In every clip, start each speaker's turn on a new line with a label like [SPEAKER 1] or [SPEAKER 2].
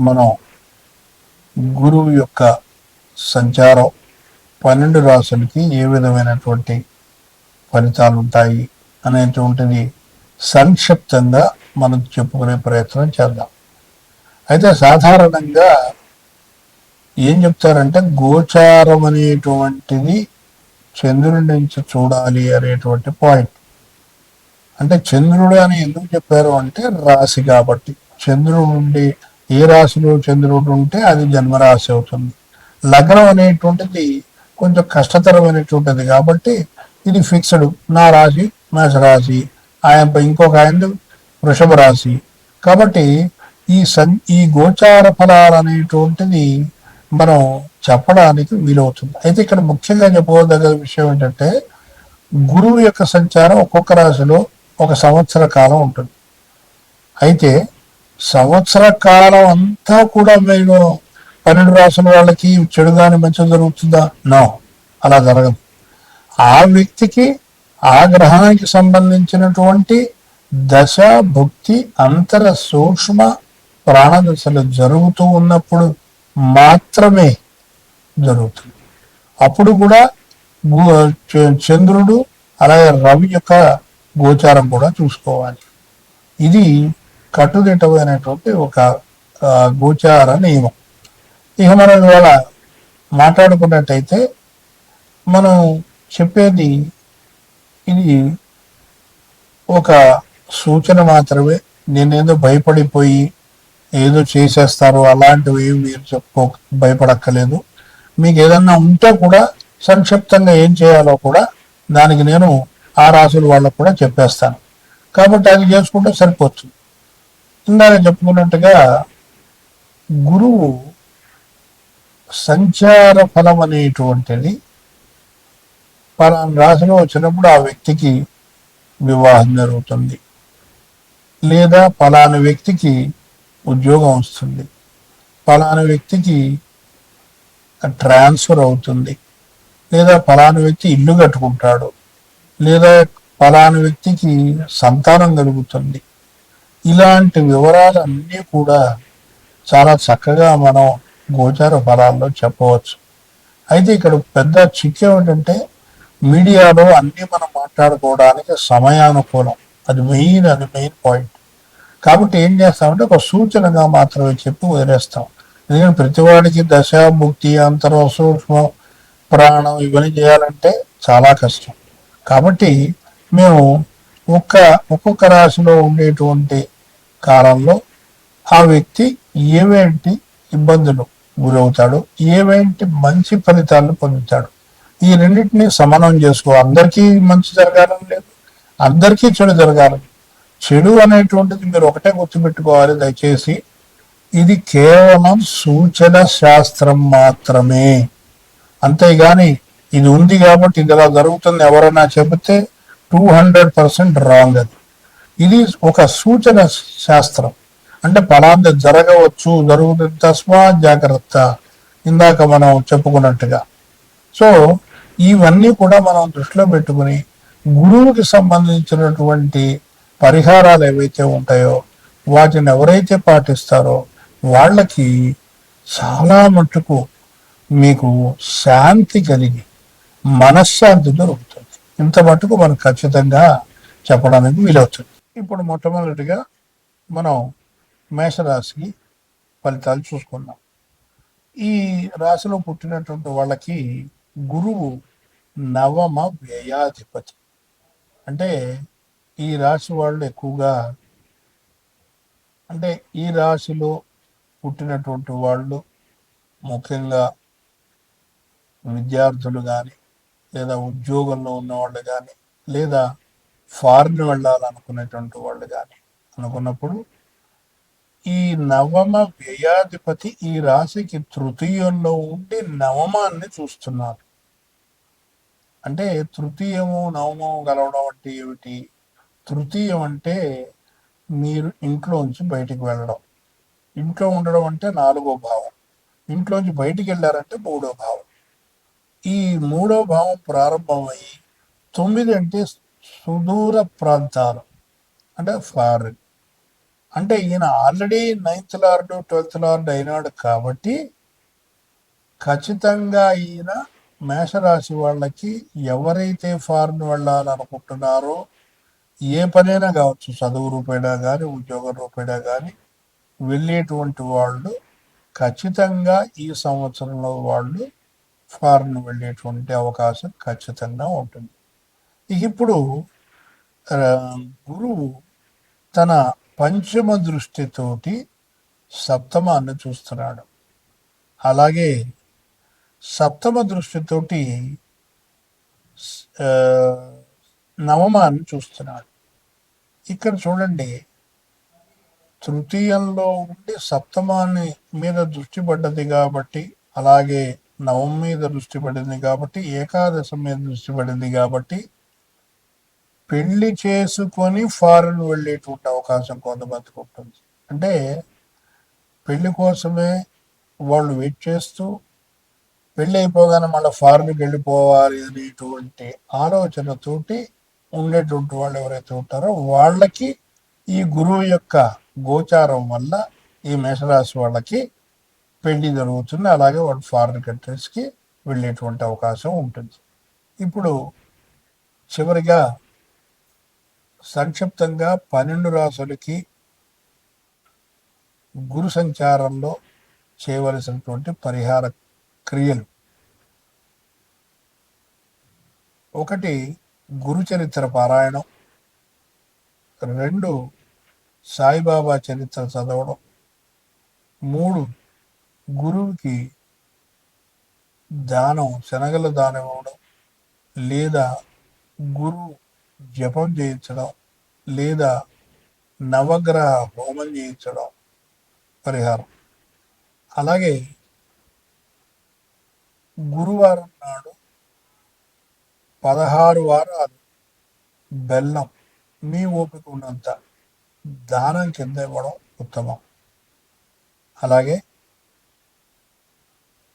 [SPEAKER 1] మనం గురువు యొక్క సంచారం పన్నెండు రాసులకి ఏ విధమైనటువంటి ఫలితాలు ఉంటాయి అనేటువంటిది సంక్షిప్తంగా మనం చెప్పుకునే ప్రయత్నం చేద్దాం. అయితే సాధారణంగా ఏం చెప్తారంటే గోచారం అనేటువంటిది చంద్రుడి నుంచి చూడాలి అనేటువంటి పాయింట్ అంటే చంద్రుడు అని ఎందుకు చెప్పారు అంటే రాశి కాబట్టి. చంద్రుడు ఉండే ఏ రాశిలో చంద్రుడు ఉంటే అది జన్మరాశి అవుతుంది. లగ్నం అనేటువంటిది కొంచెం కష్టతరమైనటువంటిది కాబట్టి ఇది ఫిక్స్డ్ నా రాశి మేషరాశి ఆయన ఇంకొక ఆయన వృషభ రాశి. కాబట్టి ఈ సన్ ఈ గోచార ఫలాలు అనేటువంటిది మనం చెప్పడానికి వీలవుతుంది. అయితే ఇక్కడ ముఖ్యంగా చెప్పుకోదగ్గ విషయం ఏంటంటే గురువు యొక్క సంచారం ఒక్కొక్క రాశిలో ఒక సంవత్సర కాలం ఉంటుంది. అయితే సంవత్సర కాలం అంతా కూడా మేము పన్నెండు రాసుల వాళ్ళకి చెడు కానీ మంచి జరుగుతుందా? నో అలా జరగదు. ఆ వ్యక్తికి ఆ గ్రహానికి సంబంధించినటువంటి దశ భుక్తి అంతర సూక్ష్మ ప్రాణదశలు జరుగుతూ ఉన్నప్పుడు మాత్రమే జరుగుతుంది. అప్పుడు కూడా చంద్రుడు అలాగే రవి యొక్క గోచారం కూడా చూసుకోవాలి. ఇది కట్టుదిట్టమైనటువంటి ఒక గోచార నియమం. ఇక మనం ఇవాళ మాట్లాడుకున్నట్టయితే మనం చెప్పేది ఇది ఒక సూచన మాత్రమే. నేనేదో భయపడిపోయి ఏదో చేసేస్తారు అలాంటివి మీరు చెప్పుకో భయపడక్కలేదు మీకు ఏదన్నా ఉంటే కూడా సంక్షిప్తంగా ఏం చేయాలో కూడా దానికి నేను ఆ రాసుల వాళ్ళకు కూడా చెప్పేస్తాను. కాబట్టి అది చేసుకుంటే సరిపోతుంది. ఇందాక చెప్పుకున్నట్టుగా గురువు సంచార ఫలం అనేటువంటిది పలానా రాశిలో వచ్చినప్పుడు ఆ వ్యక్తికి వివాహం జరుగుతుంది. లేదా పలానా వ్యక్తికి ఉద్యోగం వస్తుంది. పలానా వ్యక్తికి ట్రాన్స్ఫర్ అవుతుంది. లేదా పలానా వ్యక్తి ఇల్లు కట్టుకుంటాడు. లేదా పలానా వ్యక్తికి సంతానం కలుగుతుంది. ఇలాంటి వివరాలన్నీ కూడా చాలా చక్కగా మనం గోచార ఫలాల్లో చెప్పవచ్చు. అయితే ఇక్కడ పెద్ద చిక్కు ఏమిటంటే మీడియాలో అన్నీ మనం మాట్లాడుకోవడానికి సమయానుకూలం. అది మెయిన్ అది మెయిన్ పాయింట్. కాబట్టి ఏం చేస్తామంటే ఒక సూచనగా మాత్రమే చెప్పి వదిలేస్తాం. ఎందుకంటే ప్రతివాడికి దశ ముక్తి అంతరం సూక్ష్మం ప్రాణం ఇవన్నీ చేయాలంటే చాలా కష్టం. కాబట్టి మేము ఒక్క ఒక్కొక్క రాశిలో ఉండేటువంటి కాలంలో ఆ వ్యక్తి ఏవేంటి ఇబ్బందులు గురవుతాడు ఏవేంటి మంచి ఫలితాలను పొందుతాడు? ఈ రెండింటిని సమానం చేసుకో. అందరికీ మంచి జరగాలని లేదు అందరికీ చెడు జరగాలని. చెడు అనేటువంటిది మీరు ఒకటే గుర్తుపెట్టుకోవాలి దయచేసి. ఇది కేవలం సూచన శాస్త్రం మాత్రమే. అంతేగాని ఇది ఉంది కాబట్టి ఇది ఇలా జరుగుతుంది ఎవరైనా చెబితే టూ హండ్రెడ్ పర్సెంట్ రాంగ్ అది. ఇది ఒక సూచన శాస్త్రం. అంటే ఫలాంది జరగవచ్చు జరుగుతుంది తస్మా జాగ్రత్త. ఇందాక మనం చెప్పుకున్నట్టుగా. సో ఇవన్నీ కూడా మనం దృష్టిలో పెట్టుకుని గురువుకి సంబంధించినటువంటి పరిహారాలు ఏవైతే ఉంటాయో వాటిని ఎవరైతే పాటిస్తారో వాళ్ళకి చాలా మట్టుకు మీకు శాంతి కలిగి మనశ్శాంతి దొరుకుతుంది. ఇంత మట్టుకు మనం ఖచ్చితంగా చెప్పడానికి వీలవుతుంది. ఇప్పుడు మొట్టమొదటిగా మనం మేషరాశికి ఫలితాలు చూసుకుందాం. ఈ రాశిలో పుట్టినటువంటి వాళ్ళకి గురువు నవమ వ్యయాధిపతి. అంటే ఈ రాశి వాళ్ళు ఎక్కువగా అంటే ఈ రాశిలో పుట్టినటువంటి వాళ్ళు ముఖ్యంగా విద్యార్థులు కానీ లేదా ఉద్యోగంలో ఉన్న వాళ్ళు కానీ లేదా ఫారిన్ వెళ్ళాలనుకునేటువంటి వాళ్ళు కానీ అనుకున్నప్పుడు ఈ నవమ వ్యయాధిపతి ఈ రాశికి తృతీయంలో ఉండి నవమాన్ని చూస్తున్నారు. అంటే తృతీయము నవమము కలవడం అంటే ఏమిటి? తృతీయం అంటే మీరు ఇంట్లోంచి బయటికి వెళ్ళడం. ఇంట్లో ఉండడం అంటే నాలుగో భావం. ఇంట్లోంచి బయటికి వెళ్ళారంటే మూడో భావం. ఈ మూడో భావం ప్రారంభమై తొమ్మిది అంటే సుదూర ప్రాంతాలు అంటే ఫారిన్ అంటే ఈయన already ninth lord twelfth lord అయినాడు కాబట్టి ఖచ్చితంగా ఈయన మేషరాశి వాళ్ళకి ఎవరైతే ఫారెన్ వెళ్ళాలనుకుంటున్నారో ఏ పనైనా కావచ్చు చదువు రూపేణా కానీ ఉద్యోగం రూపేణా కానీ వెళ్ళేటువంటి వాళ్ళు ఖచ్చితంగా ఈ సంవత్సరంలో వాళ్ళు ఫారెన్ వెళ్ళేటువంటి అవకాశం ఖచ్చితంగా ఉంటుంది. ఇప్పుడు గురువు తన పంచమ దృష్టితోటి సప్తమాన్ని చూస్తున్నాడు. అలాగే సప్తమ దృష్టితోటి నవమాన్ని చూస్తున్నాడు. ఇక్కడ చూడండి తృతీయంలో ఉండి సప్తమాన్ని మీద దృష్టి పడ్డది కాబట్టి అలాగే నవం మీద దృష్టి పడింది కాబట్టి ఏకాదశం మీద దృష్టి పడింది కాబట్టి పెళ్ళి చేసుకొని ఫారెన్ వెళ్ళేటువంటి అవకాశం కొంతమందికి ఉంటుంది. అంటే పెళ్ళి కోసమే వాళ్ళు వెయిట్ చేస్తూ పెళ్ళి అయిపోగానే మళ్ళీ ఫారెన్కి వెళ్ళిపోవాలి అనేటువంటి ఆలోచనతోటి ఉండేటువంటి వాళ్ళు ఎవరైతే ఉంటారో వాళ్ళకి ఈ గురువు యొక్క గోచారం వల్ల ఈ మేషరాశి వాళ్ళకి పెళ్ళి జరుగుతుంది. అలాగే వాళ్ళు ఫారిన్ కంట్రీస్కి వెళ్ళేటువంటి అవకాశం ఉంటుంది. ఇప్పుడు చివరిగా సంక్షిప్తంగా పన్నెండు రాసులకి గురు సంచారంలో చేయవలసినటువంటి పరిహార క్రియలు. ఒకటి గురు చరిత్ర పారాయణం. రెండు సాయిబాబా చరిత్ర చదవడం. మూడు గురువుకి దానం శనగల దానం ఇవ్వడం లేదా గురు జపం చేయించడం లేదా నవగ్రహ హోమం చేయించడం పరిహారం. అలాగే గురువారం నాడు పదహారు వారాలు బెల్లం మీ ఓపిక ఉన్నంత దానం కింద ఇవ్వడం ఉత్తమం. అలాగే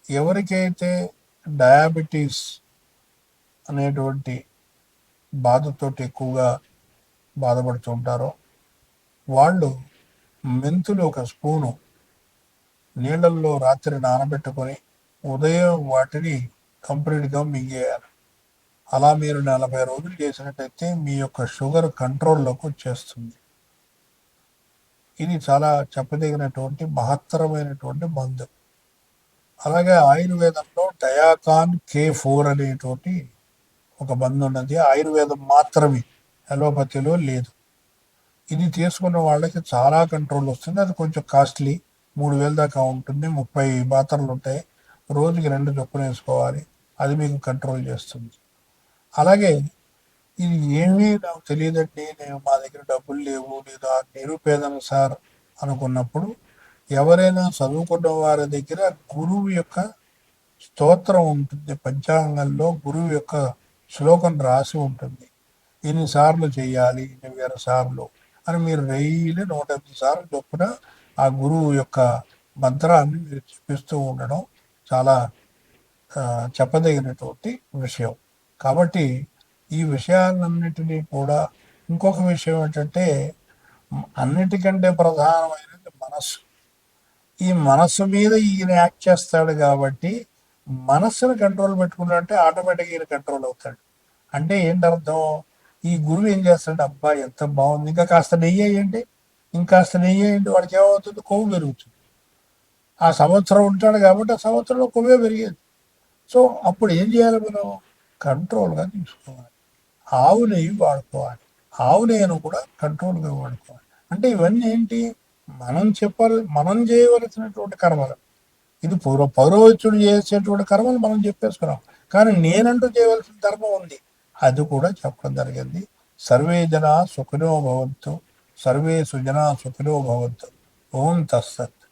[SPEAKER 1] ఎవరికైతే డయాబెటీస్ అనేటువంటి బాధతోటి ఎక్కువగా బాధపడుతుంటారో వాళ్ళు మెంతులు ఒక స్పూను నీళ్ళల్లో రాత్రి నానబెట్టుకొని ఉదయం వాటిని కంప్లీట్గా మింగేయాలి. అలా మీరు నలభై రోజులు చేసినట్టయితే మీ యొక్క షుగర్ కంట్రోల్లోకి వచ్చేస్తుంది. ఇది చాలా చెప్పదగినటువంటి మహత్తరమైనటువంటి మందు. అలాగే ఆయుర్వేదంలో డయాకాన్ కే ఫోర్ అనేటువంటి ఒక మందు ఉన్నది. ఆయుర్వేదం మాత్రమే. అలోపతిలో లేదు. ఇది తీసుకున్న వాళ్ళకి చాలా కంట్రోల్ వస్తుంది. అది కొంచెం కాస్ట్లీ. మూడు వేల దాకా ఉంటుంది. ముప్పై మాత్రలు ఉంటాయి. రోజుకి రెండు చొప్పున వేసుకోవాలి. అది మీకు కంట్రోల్ చేస్తుంది. అలాగే ఇది ఏమీ నాకు తెలియదండి. నేను మా దగ్గర డబ్బులు లేవు. లేదా నిరుపేదను సార్ అనుకున్నప్పుడు ఎవరైనా చదువుకున్న వారి దగ్గర గురువు యొక్క స్తోత్రం ఉంటుంది. పంచాంగంలో గురువు యొక్క శ్లోకం రాసి ఉంటుంది. ఎన్నిసార్లు చేయాలి? ఇన్ని వేల సార్లు అని మీరు డైలీ నూట ఎనిమిది సార్లు చొప్పున ఆ గురువు యొక్క మంత్రాన్ని మీరు చూపిస్తూ ఉండడం చాలా చెప్పదగినటువంటి విషయం. కాబట్టి ఈ విషయాలన్నిటినీ కూడా ఇంకొక విషయం ఏంటంటే అన్నిటికంటే ప్రధానమైనది మనస్సు. ఈ మనస్సు మీద ఈయన యాక్ట్ చేస్తాడు కాబట్టి మనస్సును కంట్రోల్ పెట్టుకున్నాడంటే ఆటోమేటిక్గా ఈయన కంట్రోల్ అవుతాడు. అంటే ఏంటి అర్థం ఈ గురువు ఏం చేస్తాడు అబ్బా ఎంత బాగుంది. ఇంకా కాస్త నెయ్యి వేయండి. ఇంకాస్త నెయ్యి వేయండి. వాడికి ఏమవుతుంది? కొవ్వు పెరుగుతుంది. ఆ సంవత్సరం ఉంటాడు కాబట్టి ఆ సంవత్సరంలో కొవ్వే పెరిగేది. సో అప్పుడు ఏం చేయాలి మనం? కంట్రోల్గా తీసుకోవాలి ఆవు నెయ్యి వాడుకోవాలి. ఆవు నెయ్యను కూడా కంట్రోల్గా వాడుకోవాలి. అంటే ఇవన్నీ ఏంటి? మనం చెప్పాలి మనం చేయవలసినటువంటి కర్మలు. ఇది పూర్వ పౌరోహిత్యుడు చేసేటువంటి కర్మలు మనం చెప్పేసుకున్నాం. కానీ నేనంటూ చేయవలసిన ధర్మం ఉంది. అది కూడా చెప్పడం జరిగింది. సర్వే జన సుఖినో భవంతు సర్వే సుజన సుఖినో భవంతు. ఓం తస్సత్.